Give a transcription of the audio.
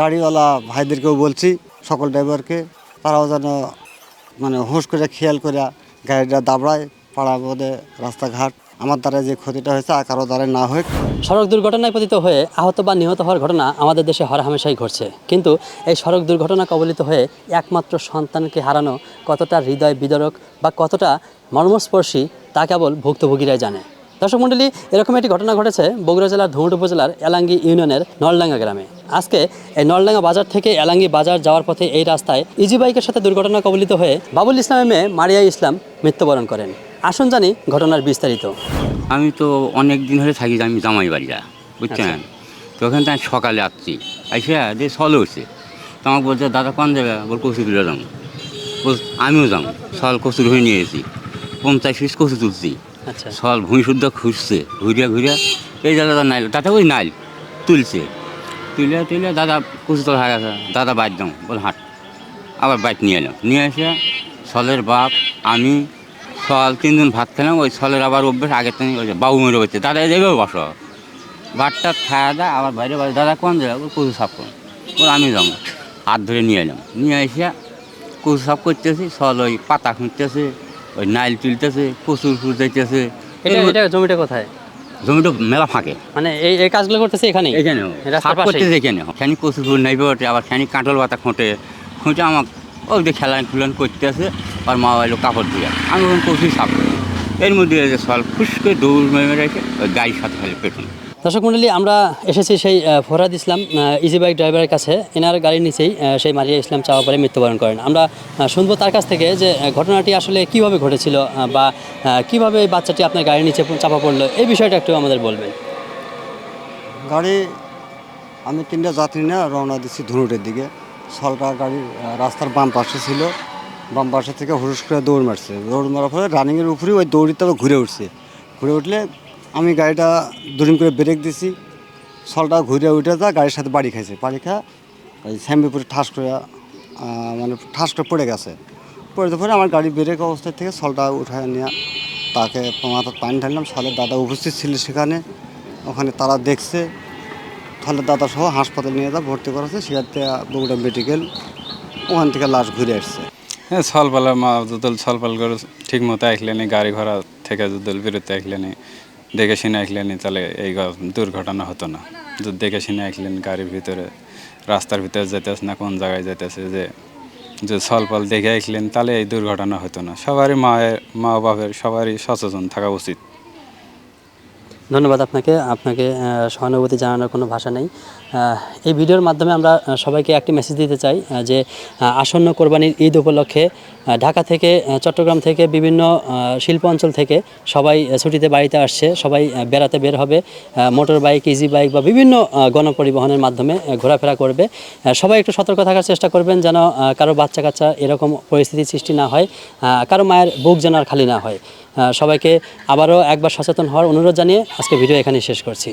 গাড়িওয়ালা ভাইদেরকেও বলছি, সকল ড্রাইভারকে, তারাও যেন মানে হুঁশ করে, খেয়াল করে গাড়িটা দাবড়ায়, পাড়া বোধে রাস্তাঘাট, আমার দ্বারা যে ক্ষতিটা হয়েছে, আর কারও দ্বারা না হোক। সড়ক দুর্ঘটনায় পতিত হয়ে আহত বা নিহত হওয়ার ঘটনা আমাদের দেশে হরহামেশাই ঘটছে। কিন্তু এই সড়ক দুর্ঘটনা কবলিত হয়ে একমাত্র সন্তানকে হারানো কতটা হৃদয় বিদারক বা কতটা মর্মস্পর্শী, তা কেবল ভুক্তভোগীরাই জানে। দর্শক মণ্ডলী এরকম একটি ঘটনা ঘটেছে বগুড়া জেলার ধুমট উপজেলার এলাঙ্গি ইউনিয়নের নলডাঙ্গা গ্রামে। আজকে এই নলডাঙ্গা বাজার থেকে এলাঙ্গি বাজার যাওয়ার পথে এই রাস্তায় ইজি বাইকের সাথে দুর্ঘটনা কবলিত হয়ে বাবুল ইসলামের মেয়ে মারিয়া ইসলাম মৃত্যুবরণ করেন। আসুন জানি ঘটনার বিস্তারিত। আমি তো অনেক দিন হলে থাকি আমি জামাই বাড়িরা বুঝছেন তো ওখান আমি সকালে আসছি। এসে যে সল উঠছে তো আমাকে বলছে দাদা কোন যাবে বল কচু তুলে বল আমিও যাব। সল কচুর হয়ে নিয়ে এসেছি। পঞ্চাশ পিস কচু তুলছি। আচ্ছা সল ভুঁই শুদ্ধ খুঁজছে, ঘুরিয়া ঘুরিয়া, এই দাদা নাইল, তাতে ওই নাইল, তুলছে। তুলে তুলে দাদা কচু তোলা হয়ে গেছে, দাদা বাইক দাম বল হাট। আবার বাইক নিয়ে এলাম নিয়ে এসে সলের বাপ, আমি সল তিনদিন ভাত খেলাম, ওই সলের আবার অভ্যেস, আগের থেকে ওই বাবু মেরে বলছে দাদা যাবে বসো। ভাতটা খাওয়া দেয় আবার বাইরে বাইরে দাদা কোন যাবে ওর কচু সাফ করো। ওর আমি যাব। হাত ধরে নিয়ে এলাম, নিয়ে এসে কচু সাফ করতেছি, সল ওই পাতা খুঁজতেছে ওই নাইল তুলতেছে কচুর ফুল যাইতেছে। এটা জমিটা কোথায়? জমিটা মেলা ফাঁকে। মানে এই এই কাজগুলো করতেছে রাস্তার সাফ করতেছে এখানে খানি কচু ফুল নাইবে ওঠে আবার খানি কাঁটল পাতা খোঁটে। খুঁটে আমার ওই যে খেলান খুলান করতে আছে আর মা এলো কাপড় দিয়ে আমি ওখানে কচু সাফ করি এর মধ্যে সল ফুস করে দৌড় মেরে এসে ওই গাড়ির সাথে ফেলে পেটুন। দর্শক মণ্ডলী আমরা এসেছি সেই ফরহাদ ইসলাম ইজি বাইক ড্রাইভারের কাছে। এনার গাড়ির নিচেই সেই মারিয়া ইসলাম চাওয়া পরে মৃত্যুবরণ করেন। আমরা শুনব তার কাছ থেকে যে ঘটনাটি আসলে কীভাবে ঘটেছিল বা কীভাবে এই বাচ্চাটি আপনার গাড়ির নিচে চাপা পড়ল, এই বিষয়টা একটু আমাদের বলবেন। গাড়ি, আমি তিনটা যাত্রী না, রওনা দিচ্ছি ধুনুটের দিকে। সলটা গাড়ির রাস্তার বাম পাশে ছিল। বাম পাশে থেকে হুরুস করে দৌড় মারছে। দৌড় মারার ফলে রানিংয়ের উপরেই ওই দৌড়িতে ঘুরে উঠছে। ঘুরে উঠলে আমি গাড়িটা দুদিন করে ব্রেক দিছি। সলটা ঘুরে উঠে যা, গাড়ির সাথে বাড়ি খাইছে। বাড়ি খা ওই স্যাম্বিপুরে ঠাস করে মানে ঠাস করে পড়ে গেছে। পড়ে পরে আমার গাড়ি ব্রেক অবস্থা থেকে সলটা উঠায় নিয়ে তাকে মাথার পানি ঢাললাম। সলের দাদা উপস্থিত ছিল সেখানে। ওখানে তারা দেখছে। তাহলে দাদা সহ হাসপাতালে নিয়ে যা, ভর্তি করা হচ্ছে সেখান বগুড়া মেডিকেল ওখান থেকে লাশ ঘুরে আসছে। হ্যাঁ সলপালা মা যদল সলপাল করে ঠিক মতো আসলেনি গাড়ি ঘোড়া থেকে যদল বেরোতে আসলেনি দেখে শুনে আসলেনি তাহলে এই দুর্ঘটনা হতো না। দেখে শুনে আসলেন গাড়ির ভিতরে, রাস্তার ভিতরে যেতেছে না, কোন জায়গায় যেতেছে যে যে সলপল দেখে আসলেন তাহলে এই দুর্ঘটনা হতো না। সবারই মায়ের মা বাপের সবারই সচেতন থাকা উচিত। ধন্যবাদ আপনাকে। আপনাকে সহানুভূতি জানানোর কোনো ভাষা নেই। এই ভিডিওর মাধ্যমে আমরা সবাইকে একটি মেসেজ দিতে চাই যে আসন্ন কোরবানির ঈদ উপলক্ষে ঢাকা থেকে চট্টগ্রাম থেকে বিভিন্ন শিল্প অঞ্চল থেকে সবাই ছুটিতে বাড়িতে আসছে। সবাই বেড়াতে বের হবে মোটর বাইক ইজি বাইক বা বিভিন্ন গণপরিবহনের মাধ্যমে ঘোরাফেরা করবে। সবাই একটু সতর্ক থাকার চেষ্টা করবেন যেন কারও বাচ্চা কাচ্চা এরকম পরিস্থিতির সৃষ্টি না হয় কারও মায়ের বুক যেন খালি না হয়। সবাইকে আবারও একবার সচেতন হওয়ার অনুরোধ জানিয়ে আজকে ভিডিও এখানে শেষ করছি।